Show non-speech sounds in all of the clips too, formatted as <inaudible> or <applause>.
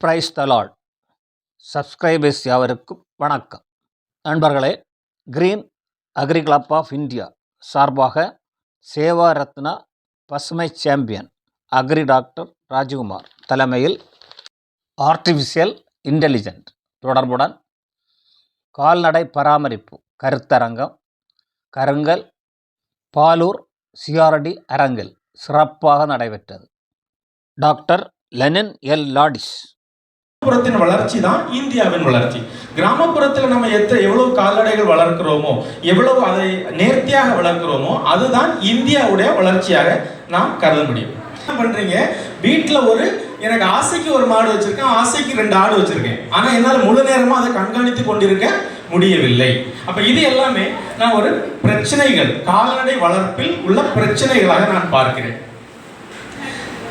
Price தலாட் subscribers யாவருக்கும் வணக்கம். நண்பர்களே green agri club of India சார்பாக சேவா ரத்னா பசுமை சாம்பியன் அக்ரி டாக்டர் ராஜ்குமார் தலைமையில் ஆர்டிஃபிஷியல் இன்டெலிஜென்ட் தொடர்புடன் கால்நடை பராமரிப்பு கருத்தரங்கம் கருங்கல் பாலூர் சிஆர்டி அரங்கில் சிறப்பாக நடைபெற்றது. டாக்டர் லெனின் எல் லாடிஸ் கிராமப்புறத்தின் வளர்ச்சி தான் இந்தியாவின் வளர்ச்சி. கிராமப்புறத்தில் நம்ம எத்த எவ்வளவு கால்நடைகள் வளர்க்கிறோமோ எவ்வளவு அதை நேர்த்தியாக வளர்க்கிறோமோ அதுதான் இந்தியாவுடைய வளர்ச்சியாக நாம் கருத முடியும். என்ன பண்றீங்க? வீட்டில் ஒரு எனக்கு ஆசைக்கு ஒரு மாடு வச்சிருக்கேன் ஆசைக்கு ரெண்டு ஆடு வச்சிருக்கேன். ஆனா என்னால் முழு நேரமா அதை கண்காணித்து கொண்டிருக்க முடியவில்லை. அப்ப இது எல்லாமே நான் ஒரு பிரச்சனைகள் கால்நடை வளர்ப்பில் உள்ள பிரச்சனைகளாக நான் பார்க்கிறேன்.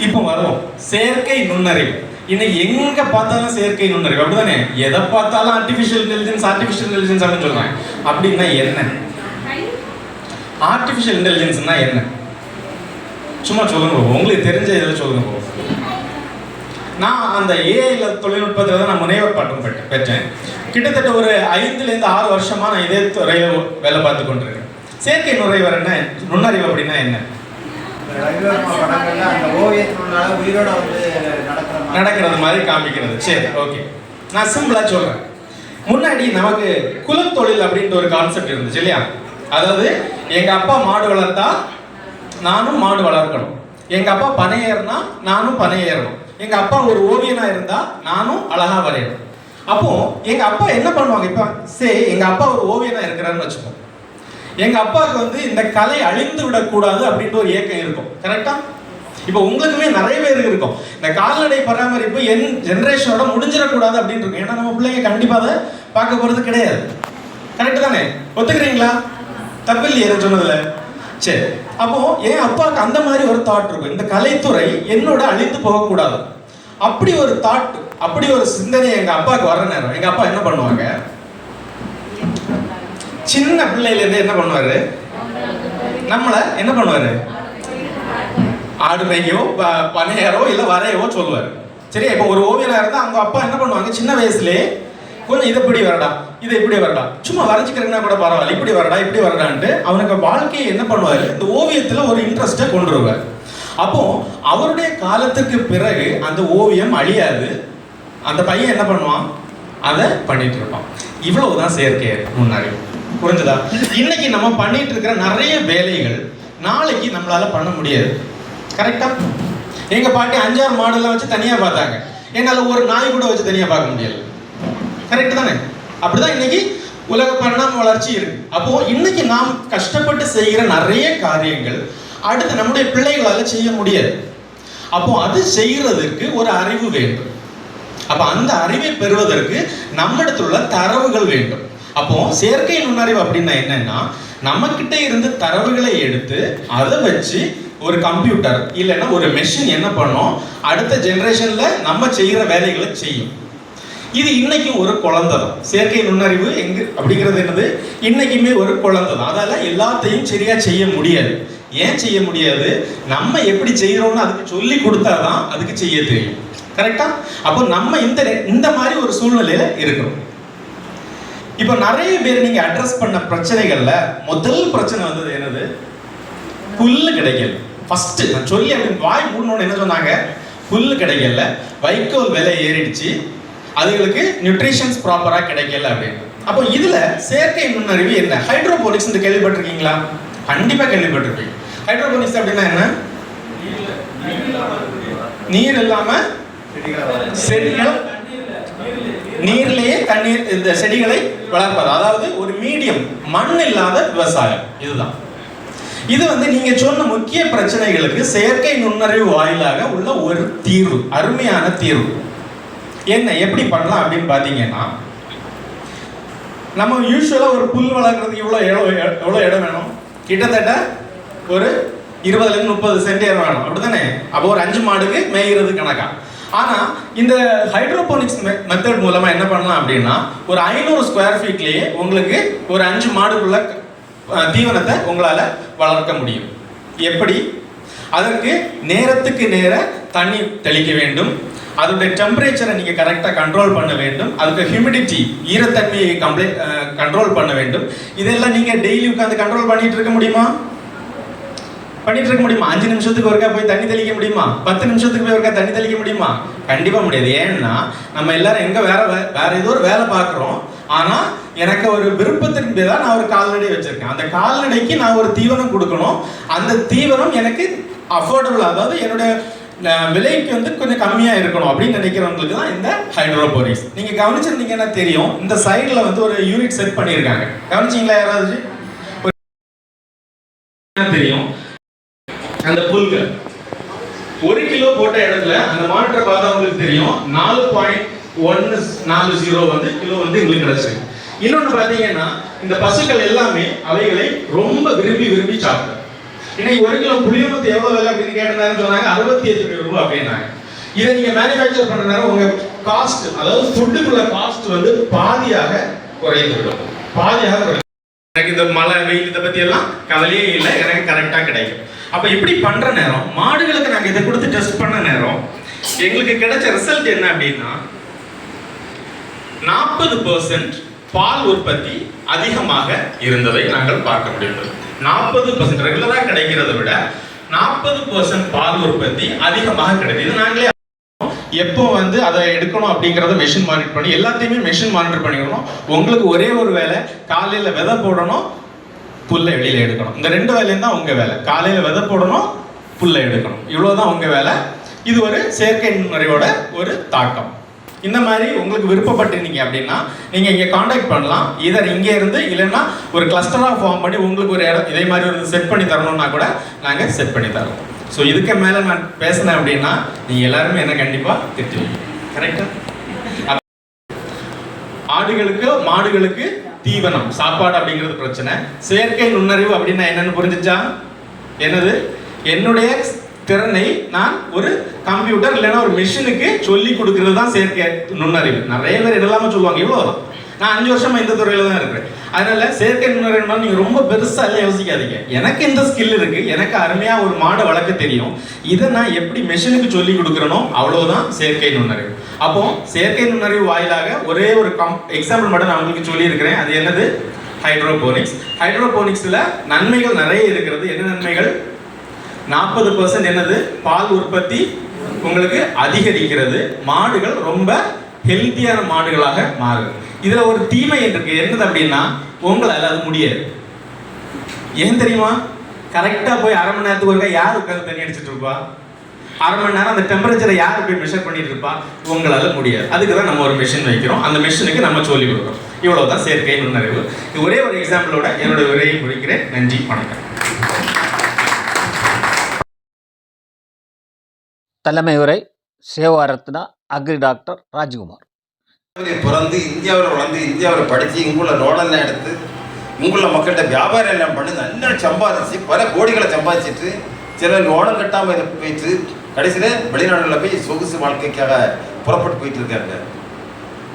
இப்போ வருவோம். செயற்கை நுண்ணறிவு. இன்னைக்கு எங்க பார்த்தாலும் செயற்கை நுண்ணறிவு. அப்படிதானே? எதை பார்த்தாலும் ஆர்டிஃபிஷியல் இன்டெலிஜென்ஸ் ஆர்டிஃபிஷியல் இன்டெலிஜென்ஸ் அப்படின்னு சொல்றாங்க. அப்படின்னா என்ன? ஆர்டிஃபிஷியல் இன்டெலிஜென்ஸ்னா என்ன? சும்மா சொல்லுங்க போ உங்களுக்கு தெரிஞ்ச இதில் சொல்லுங்க போ நான் அந்த ஏஐல தொழில்நுட்பத்தில் தான் நான் முனைவர் பாட்டம் பெற்ற- பெற்றேன். கிட்டத்தட்ட ஒரு ஐந்துலேருந்து ஆறு வருஷமா நான் இதே துறையில் வேலை பார்த்து கொண்டிருக்கேன். செயற்கை நுழைவர் என்ன? நுண்ணறிவு அப்படின்னா என்ன? அந்த ஓவியத்தினால உயிரோட வந்து நடக்கிறது மாதிரி காமிக்கிறது. சரி ஓகே நான் சிம்பிளா சொல்றேன். முன்னாடி நமக்கு குலத்தொழில் அப்படின்ற ஒரு கான்செப்ட் இருந்துச்சு இல்லையா? அதாவது எங்க அப்பா மாடு வளர்த்தா நானும் மாடு வளர்க்கணும். எங்க அப்பா பனை ஏறினா நானும் பனை ஏறணும். எங்க அப்பா ஒரு ஓவியனா இருந்தா நானும் அழகா வரையணும். அப்போ எங்க அப்பா என்ன பண்ணுவாங்க இப்ப? சே எங்க அப்பா ஒரு ஓவியனா இருக்கிறான்னு வச்சுக்கோங்க எங்க அப்பாவுக்கு வந்து இந்த கலை அழிந்து விடக்கூடாது அப்படின்ற ஒரு ஏக்கம் இருக்கும். கரெக்டா இப்போ உங்களுக்குமே நிறைய பேருக்கு இருக்கும். இந்த கால்நடை பராமரிப்பு என் ஜென்ரேஷனோட முடிஞ்சிடக்கூடாது அப்படின்னு இருக்கும். ஏன்னா நம்ம பிள்ளைங்க கண்டிப்பாக அதை பார்க்க போகிறது கிடையாது. கரெக்டு தானே? ஒத்துக்கிறீங்களா? தப்பு இல்லையே சொன்னதில்ல சரி. அப்போ என் அப்பாவுக்கு அந்த மாதிரி ஒரு தாட் இருக்கும். இந்த கலைத்துறை என்னோட அழிந்து போகக்கூடாது. அப்படி ஒரு தாட் அப்படி ஒரு சிந்தனை எங்க அப்பாவுக்கு வர நேரம். எங்க அப்பா என்ன பண்ணுவாங்க? சின்ன பிள்ளையில இருந்து என்ன பண்ணுவாரு? நம்மள என்ன பண்ணுவாரு? ஆடு பனையரோ ப- இல்ல வரையவோ சொல்லுவார். சரியா? இப்போ ஒரு ஓவியனா இருந்தா அவங்க அப்பா என்ன பண்ணுவாங்க? சின்ன வயசுலயே கொஞ்சம் இதை இப்படி வரடா இதை இப்படி வரடா. சும்மா வரைஞ்சிக்கிறேன்னா கூட பரவாயில்ல இப்படி வரடா இப்படி வரடான்ட்டு அவனுக்கு வாழ்க்கையை என்ன பண்ணுவாரு? இந்த ஓவியத்துல ஒரு இன்ட்ரெஸ்ட்டை கொண்டு வருவார் அப்போ அவருடைய காலத்துக்கு பிறகு அந்த ஓவியம் அழியாது. அந்த பையன் என்ன பண்ணுவான்? அதை பண்ணிட்டு இருப்பான் இவ்வளவுதான் செயற்கை முன்னாடி. புரிஞ்சுதா? இன்னைக்கு நம்ம பண்ணிட்டு இருக்கிற நிறைய வேலைகள் நாளைக்கு நம்மளால பண்ண முடியாது. கரெக்டா எங்க பாட்டி அஞ்சாறு மாடெல்லாம் வச்சு தனியா பார்த்தாங்க. என்னால ஒரு நாய் கூட வச்சு தனியா பார்க்க முடியல. கரெக்ட் தானே? அப்படிதான் இன்னைக்கு உலக பரிணாம வளர்ச்சி இருக்கு. அப்போ இன்னைக்கு நாம் கஷ்டப்பட்டு செய்கிற நிறைய காரியங்கள் அடுத்து நம்முடைய பிள்ளைகளால செய்ய முடியாது. அப்போ அது செய்யறதுக்கு ஒரு அறிவு வேண்டும். அப்ப அந்த அறிவை பெறுவதற்கு நம்மிடத்தில் உள்ள தரவுகள் வேண்டும். அப்போ செயற்கை நுண்ணறிவு அப்படின்னா என்னன்னா நம்ம கிட்ட இருந்து தரவுகளை எடுத்து அதை வச்சு ஒரு கம்ப்யூட்டர் இல்லைன்னா ஒரு மெஷின் என்ன பண்ணும்? அடுத்த ஜென்ரேஷனில் நம்ம செய்கிற வேலைகளை செய்யும். இது இன்னைக்கும் ஒரு குழந்தை தான். செயற்கை நுண்ணறிவு எங்கு அப்படிங்கிறது என்னது? இன்னைக்குமே ஒரு குழந்தை தான். அதால் எல்லாத்தையும் சரியாக செய்ய முடியாது. ஏன் செய்ய முடியாது? நம்ம எப்படி செய்கிறோம்னு அதுக்கு சொல்லி கொடுத்தாதான் அதுக்கு செய்ய தெரியும். கரெக்டா அப்போ நம்ம இந்த இந்த மாதிரி ஒரு சூழ்நிலையில இருக்கிறோம் இப்போ நிறைய பேர் நீங்க அட்ரஸ் பண்ண பிரச்சனைகள்ல முதல் பிரச்சனை வந்தது என்னது? புல் கிடைக்கல. ஃபஸ்ட்டு நான் சொல்லி அப்படி வாய் மூடணும்னு என்ன சொன்னாங்க? புல்லு கிடைக்கல. வைக்கோல் விலை ஏறிடுச்சு. அதுகளுக்கு நியூட்ரிஷன்ஸ் ப்ராப்பராக கிடைக்கல அப்படின்னு. அப்போ இதில் செயற்கை நுண்ணறிவு என்ன? ஹைட்ரோபோனிக்ஸ் கேள்விப்பட்டிருக்கீங்களா? கண்டிப்பாக கேள்விப்பட்டிருப்பீங்க. ஹைட்ரோபோனிக்ஸ் அப்படின்னா என்ன? நீர் இல்லாம செடிகள் நீர்லேயே தண்ணீர் இந்த செடிகளை வளர்ப்பது. அதாவது ஒரு மீடியம் மண் இல்லாத விவசாயம். இதுதான். இது வந்து நீங்க சொன்ன முக்கிய பிரச்சனைகளுக்கு செயற்கை நுண்ணறிவு வாயிலாக உள்ள ஒரு தீர்வு அருமையான தீர்வு. என்ன எப்படி பண்ணலாம் அப்படின்னு பாத்தீங்கன்னா நம்ம யூஸ்வலா ஒரு புல் வளர்க்குறதுக்கு இவ்வளோ எவ்வளோ எவ்வளோ இடம் வேணும்? கிட்டத்தட்ட ஒரு இருபதுலேருந்து முப்பது சென்டியர் வேணும் வேணும். அப்படிதானே அப்போ ஒரு அஞ்சு மாடுக்கு மேய்கிறது கணக்கா. ஆனா இந்த ஹைட்ரோபோனிக்ஸ் மெத்தட் மூலமா என்ன பண்ணலாம் அப்படின்னா ஒரு ஐநூறு ஸ்கொயர் ஃபீட்லயே உங்களுக்கு ஒரு அஞ்சு மாடுக்குள்ள தீவனத்தை உங்களால் வளர்க்க முடியும். எப்படி? அதற்கு நேரத்துக்கு நேர தண்ணி தெளிக்க வேண்டும். அதோடைய டெம்பரேச்சரை நீங்கள் கரெக்டாக கண்ட்ரோல் பண்ண வேண்டும். அதுக்கு ஹியூமிடிட்டி ஈரத்தன்மையை கம்ப்ளே கண்ட்ரோல் பண்ண வேண்டும். இதெல்லாம் நீங்கள் டெய்லி உட்காந்து கண்ட்ரோல் பண்ணிட்டு இருக்க முடியுமா? பண்ணிட்டு இருக்க முடியுமா? அஞ்சு நிமிஷத்துக்கு ஒருக்கா போய் தண்ணி தெளிக்க முடியுமா? பத்து நிமிஷத்துக்கு போய் ஒருக்கா தண்ணி தெளிக்க முடியுமா? கண்டிப்பாக முடியாது. ஏன்னா நம்ம எல்லாரும் எங்கே வேற வே- வேற ஏதோ ஒரு வேலை பார்க்குறோம். ஆனால் எனக்கு ஒரு விருப்பத்தின் பேர் தான் நான் ஒரு கால்நடை வச்சுருக்கேன். அந்த கால்நடைக்கு நான் ஒரு தீவனம் கொடுக்கணும். அந்த தீவனம் எனக்கு அஃபோர்டபுள் அதாவது என்னுடைய விலைக்கு வந்து கொஞ்சம் கம்மியாக இருக்கணும் அப்படின்னு நினைக்கிறவங்களுக்கு தான் இந்த ஹைட்ரோபோனிக்ஸ் நீங்கள் கவனிச்சிருந்தீங்கன்னா தெரியும். இந்த சைடில் வந்து ஒரு யூனிட் செட் பண்ணியிருக்காங்க. கவனிச்சிங்களா யாராவது? ஒரு <laughs> தெரியும். அந்த புல்கள். ஒரு கிலோ போட்ட இடத்துல அந்த மானிட்டர் பார்த்தா உங்களுக்கு தெரியும். நாலு பாயிண்ட் ஒன்று நாலு ஜீரோ வந்து கிலோ வந்து எங்களுக்கு கிடைச்சிருக்கு இன்னொன்று பார்த்தீங்கன்னா இந்த பசுக்கள் எல்லாமே அவைகளை ரொம்ப விரும்பி விரும்பி சாப்பிடும். இன்னைக்கு ஒரு கிலோ புளியமத்து எவ்வளோ விலை அப்படின்னு கேட்டிருந்தாங்கன்னு சொன்னாங்க. அறுபத்தி எட்டு ரூபா அப்படின்னாங்க. இதை நீங்கள் மேனுஃபேக்சர் பண்ண நேரம் உங்கள் காஸ்ட் அதாவது ஃபுட்டுக்குள்ள காஸ்ட் வந்து பாதியாக குறைந்துவிடும். பாதியாக குறையும். எனக்கு இந்த மழை வெயில் இதை பற்றி எல்லாம் கவலையே இல்லை. எனக்கு கரெக்டாக கிடைக்கும். அப்போ இப்படி பண்ணுற நேரம் மாடுகளுக்கு நாங்கள் இதை கொடுத்து டெஸ்ட் பண்ண நேரம் எங்களுக்கு கிடைச்ச ரிசல்ட் என்ன அப்படின்னா நாற்பது பர்சன்ட் பால் உற்பத்தி அதிகமாக இருந்ததை நாங்கள் பார்க்க முடிந்தது நாற்பது பர்சன்ட் ரெகுலராக கிடைக்கிறத விட நாற்பது பர்சன்ட் பால் உற்பத்தி அதிகமாக கிடைக்குது. இது நாங்களே எப்போ வந்து அதை எடுக்கணும் அப்படிங்கிறத மெஷின் மானிட்டர் பண்ணி எல்லாத்தையுமே மெஷின் மானிட்டர் பண்ணிக்கணும் உங்களுக்கு ஒரே ஒரு வேலை காலையில் விதை போடணும் புல்லை வெளியில் எடுக்கணும். இந்த ரெண்டு வேலையும் தான் உங்கள் வேலை. காலையில் விதை போடணும் புல்லை எடுக்கணும். இவ்வளோதான் உங்கள் வேலை. இது ஒரு செயற்கை நுண்ணறிவோட ஒரு தாக்கம். இந்த மாதிரி உங்களுக்கு விருப்பப்பட்டிருந்தீங்க அப்படின்னா நீங்கள் இங்கே காண்டாக்ட் பண்ணலாம். இதர் இங்கே இருந்து இல்லைன்னா ஒரு கிளஸ்டராக ஃபார்ம் பண்ணி உங்களுக்கு ஒரு இடம் இதே மாதிரி ஒரு செட் பண்ணி தரணும்னா கூட நாங்கள் செட் பண்ணி தரோம் ஸோ இதுக்கு மேலே நான் பேசினேன் அப்படின்னா நீங்க எல்லாருமே என்ன கண்டிப்பாக திட்டுவீங்க கரெக்டா ஆடுகளுக்கு மாடுகளுக்கு தீவனம் சாப்பாடு அப்படிங்கிறது பிரச்சனை. செயற்கை நுண்ணறிவு அப்படின்னா என்னன்னு புரிஞ்சிச்சா? என்னது? என்னுடைய திறனை நான் ஒரு கம்ப்யூட்டர் இல்லைன்னா ஒரு மிஷினுக்கு சொல்லி கொடுக்கறது தான் செயற்கை நுண்ணறிவு. நிறைய பேர் இதெல்லாம சொல்லுவாங்க. இவ்வளவுதான் நான் அஞ்சு வருஷமா இந்த துறையில தான் இருக்கிறேன். அதனால செயற்கை நுண்ணறிவு நீங்க ரொம்ப பெருசா எல்லாம் யோசிக்காதீங்க. எனக்கு இந்த ஸ்கில் இருக்கு. எனக்கு அருமையா ஒரு மாடை வளர்க்க தெரியும். இதை நான் எப்படி மெஷினுக்கு சொல்லி கொடுக்குறனோ அவ்வளவுதான் செயற்கை நுண்ணறிவு. அப்போ செயற்கை நுண்ணறிவு வாயிலாக ஒரே ஒரு கம் எக்ஸாம்பிள் மட்டும் நான் உங்களுக்கு சொல்லி இருக்கிறேன் அது என்னது? ஹைட்ரோபோனிக்ஸ் ஹைட்ரோபோனிக்ஸில் நன்மைகள் நிறைய இருக்கிறது. என்ன நன்மைகள்? நாற்பது பர்சன்ட் என்னது? பால் உற்பத்தி உங்களுக்கு அதிகரிக்கிறது. மாடுகள் ரொம்ப ஹெல்த்தியான மாடுகளாக மாறுது. இதில் ஒரு தீமை இருக்கு. என்னது அப்படின்னா உங்களால் அது முடியாது. ஏன் தெரியுமா? கரெக்டாக போய் அரை மணி நேரத்துக்கு ஒருக்கா யார் உட்காந்து தண்ணி அடிச்சிட்டு இருப்பா? அரை மணி நேரம் அந்த டெம்பரேச்சரை யார் போய் மெஷர் பண்ணிட்டு இருப்பா? உங்களால் முடியாது. அதுக்கு தான் நம்ம ஒரு மிஷின் வைக்கிறோம். அந்த மிஷினுக்கு நம்ம சொல்லி கொடுக்குறோம். இவ்வளவுதான் செயற்கை நுண்ணறிவு. ஒரே ஒரு எக்ஸாம்பிளோட என்னோட உரையை முடிக்கிறேன். நன்றி வணக்கம். தலைமை உரை சேவாரத்னா அக்ரி டாக்டர் ராஜ்குமார். பிறந்து இந்தியாவில் வளர்ந்து இந்தியாவில் படித்து இங்குள்ள ரோடெல்லாம் எடுத்து இங்குள்ள மக்கள்கிட்ட வியாபாரம் எல்லாம் பண்ணி நல்லா சம்பாதிச்சு பல கோடிகளை சம்பாதிச்சிட்டு சில லோனம் கட்டாமல் போயிட்டு கடைசியில் வெளிநாடுகளில் போய் சொகுசு வாழ்க்கைக்காக புறப்பட்டு போயிட்டு இருக்காங்க.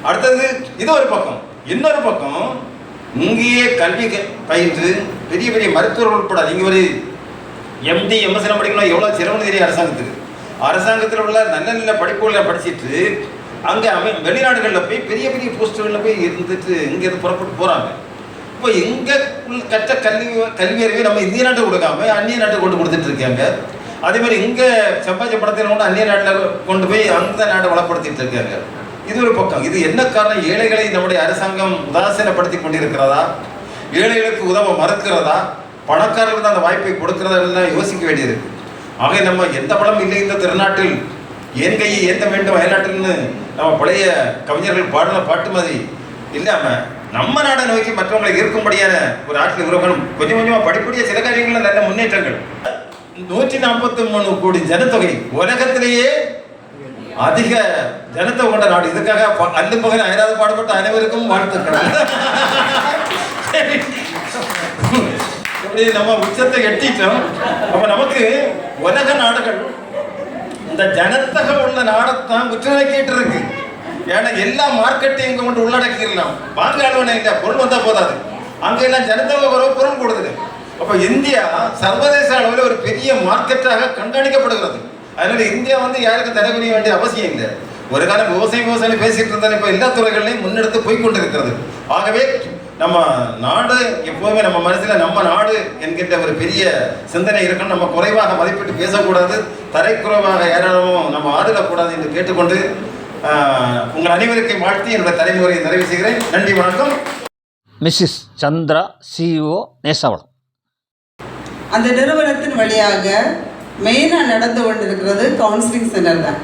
அடுத்தது இது ஒரு பக்கம். இன்னொரு பக்கம் இங்கேயே கல்வி பயின்று பெரிய பெரிய மருத்துவர்கள் உட்பட இங்கே ஒரு எம்டி எம்எஸ்எல் படிக்கணும் எவ்வளோ சிரமம் தெரியும் அரசாங்கத்துக்கு? அரசாங்கத்தில் உள்ள நல்ல நல்ல படிப்புகளை படிச்சிட்டு அங்கே அமை வெளிநாடுகளில் போய் பெரிய பெரிய போஸ்ட்டுகளில் போய் இருந்துட்டு இங்கேருந்து புறப்பட்டு போகிறாங்க இப்போ இங்கே கற்ற கல்வி கல்வி அறிவை நம்ம இந்திய நாட்டை கொடுக்காம அந்நிய நாட்டை கொண்டு கொடுத்துட்டு இருக்காங்க. அதே மாதிரி இங்கே சம்பாதிச்ச படத்தில் கொண்டு அந்நிய நாட்டில் கொண்டு போய் அந்த நாட்டை வளப்படுத்திட்டு இருக்காங்க. இது ஒரு பக்கம். இது என்ன காரணம்? ஏழைகளை நம்முடைய அரசாங்கம் உதாசீனப்படுத்தி கொண்டிருக்கிறதா? ஏழைகளுக்கு உதவ மறுக்கிறதா? பணக்காரர்களுக்கு அந்த வாய்ப்பை கொடுக்கிறதா? எல்லாம் யோசிக்க வேண்டியிருக்கு ஆக நம்ம எந்த பலம் இல்லை இந்த திருநாட்டில். ஏன் கையை ஏந்த வேண்டும் அயல்நாட்டில்னு நம்ம பழைய கவிஞர்கள் பாடின பாட்டு மாதிரி. இல்லாமல் நம்ம நாடை நோக்கி மற்றவங்களை ஈர்க்கும்படியான ஒரு ஆட்கள் உருவாக்கணும் கொஞ்சம் கொஞ்சமாக படிப்படிய சில காரியங்களில் நல்ல முன்னேற்றங்கள். நூற்றி நாற்பத்தி மூணு கோடி ஜனத்தொகை உலகத்திலேயே அதிக ஜனத்தொகை கொண்ட நாடு. இதுக்காக ப- அல்லும் பகல் அயராது பாடுபட்ட அனைவருக்கும் வாழ்த்துக்கள். இப்படி நம்ம உச்சத்தை எட்டிட்டோம். அப்ப நமக்கு உலக நாடுகள். இந்த ஜனத்தொகை உள்ள நாடத்தான் உற்றுநோக்கிட்டு இருக்கு ஏன்னா எல்லா மார்க்கெட்டையும் இங்க கொண்டு உள்ளடக்கிடலாம். வாங்க அளவு இல்லை பொருள் வந்தா போதாது. அங்க எல்லாம் ஜனத்தொகை குறைவு பொருள் கொடுக்குது. அப்ப இந்தியா சர்வதேச அளவில் ஒரு பெரிய மார்க்கெட்டாக கண்காணிக்கப்படுகிறது. அதனால இந்தியா வந்து யாருக்கும் தடை புரிய வேண்டிய அவசியம் இல்லை. ஒரு காலம் விவசாயம் விவசாயம் பேசிட்டு இருந்தாலும் இப்போ எல்லா துறைகளையும் முன்னெடுத்து போய்கொண்டிருக்கிறது ஆகவே நம்ம நாடு எப்போதுமே நம்ம மனசுல நம்ம நாடு என்கின்ற ஒரு பெரிய சிந்தனை இருக்கணும். நம்ம குறைவாக மதிப்பிட்டு பேசக்கூடாது. தரைக்குறைவாக ஏராளமும் நம்ம ஆடுகக்கூடாது என்று கேட்டுக்கொண்டு உங்கள் அனைவருக்கும் வாழ்த்தி என்னுடைய தலைமுறையை நிறைவு செய்கிறேன். நன்றி வணக்கம். Mrs Chandra CEO Nesavalam. அந்த நிறுவனத்தின் வழியாக மெயினாக நடந்து கொண்டிருக்கிறது கவுன்சிலிங் சென்டர் தான்.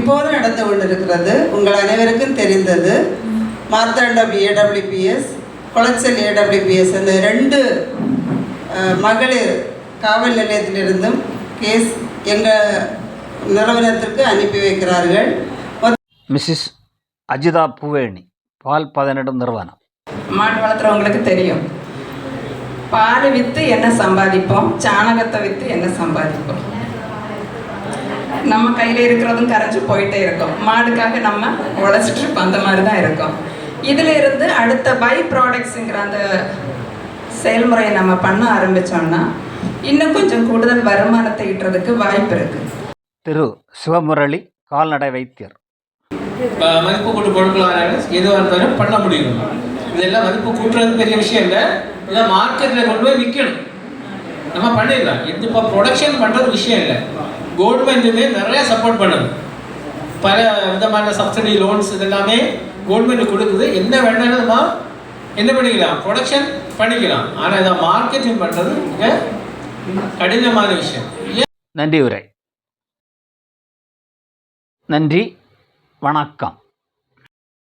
இப்போது நடந்து கொண்டிருக்கிறது உங்கள் அனைவருக்கும் தெரிந்தது. மார்த்தாண்டம் ஏடபிள்யூபிஎஸ் குளச்சல் ஏடபிள்யூபிஎஸ் அந்த ரெண்டு மகளிர் காவல் நிலையத்திலிருந்தும் கேஸ் எங்கள் நிறுவனத்திற்கு அனுப்பி வைக்கிறார்கள். மிஸ்ஸஸ் அஜிதா பூவேணி பால் பதனிடும் நிறுவனம். மாடு வளர்த்துறவங்களுக்கு தெரியும். பால் விற்று என்ன சம்பாதிப்போம்? சாணகத்தை விற்று என்ன சம்பாதிப்போம்? நம்ம கையில் இருக்கிறதும் கரைஞ்சு போயிட்டே இருக்கும். மாடுக்காக நம்ம உழைச்சிட்டு இருப்போம். அந்த மாதிரி தான் இருக்கும். இதில் இருந்து அடுத்த பை ப்ராடக்ட்ஸுங்கிற அந்த செயல்முறையை நம்ம பண்ண ஆரம்பித்தோம்னா இன்னும் கொஞ்சம் கூடுதல் வருமானத்தை ஈட்டுறதுக்கு வாய்ப்பு இருக்குது திரு சிவமுரளி கால்நடை வைத்தியர். மதிப்பு கூட்டு பொருட்களாக எதுவாக இருந்தாலும் பண்ண முடியும். இதெல்லாம் மதிப்பு கூட்டுறது பெரிய விஷயம் இல்லை. இதை மார்க்கெட்டில் கொண்டு போய் விற்கணும் நம்ம பண்ணிடலாம். இது இப்போ ப்ரொடக்ஷன் பண்ணுறது விஷயம் இல்லை. கவர்மெண்ட்டுமே நிறைய சப்போர்ட் பண்ணுது. பல விதமான சப்சிடி லோன்ஸ் இதெல்லாமே கவர்மெண்ட் கொடுக்குது. என்ன வேணாலும் என்ன பண்ணிக்கலாம்? ப்ரொடக்ஷன் பண்ணிக்கலாம். ஆனால் இதை மார்க்கெட்டிங் பண்ணுறது மிக கடினமான விஷயம். நன்றி உரை. நன்றி வணக்கம்.